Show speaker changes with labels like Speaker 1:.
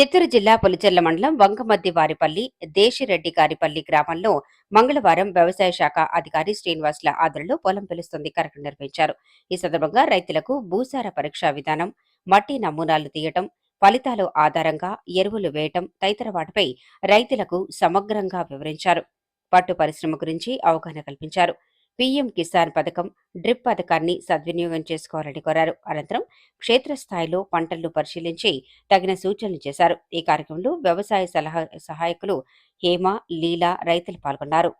Speaker 1: చిత్తూరు జిల్లా పులిచెర్ల మండలం వంగమద్ది వారిపల్లి దేశిరెడ్డి గారిపల్లి గ్రామంలో మంగళవారం వ్యవసాయ శాఖ అధికారి శ్రీనివాసుల ఆధ్వర్యంలో పొలం పిలుస్తుంది. కార్యక్రమం నిర్వహించారు. ఈ సందర్భంగా రైతులకు భూసార పరీక్షా విధానం మట్టి నమూనాలు తీయటం ఫలితాలు ఆధారంగా ఎరువులు వేయటం తదితర వాటిపై రైతులకు సమగ్రంగా వివరించారు. పట్టు పరిశ్రమ గురించి అవగాహన కల్పించారు. పీఎం కిసాన్ పథకం డ్రిప్ పథకాన్ని సద్వినియోగం చేసుకోవాలని కోరారు. అనంతరం క్షేత్రస్థాయిలో పంటలను పరిశీలించి తగిన సూచనలు చేశారు. ఈ కార్యక్రమంలో వ్యవసాయ సలహా సహాయకులు హేమ లీలా రైతులు పాల్గొన్నారు.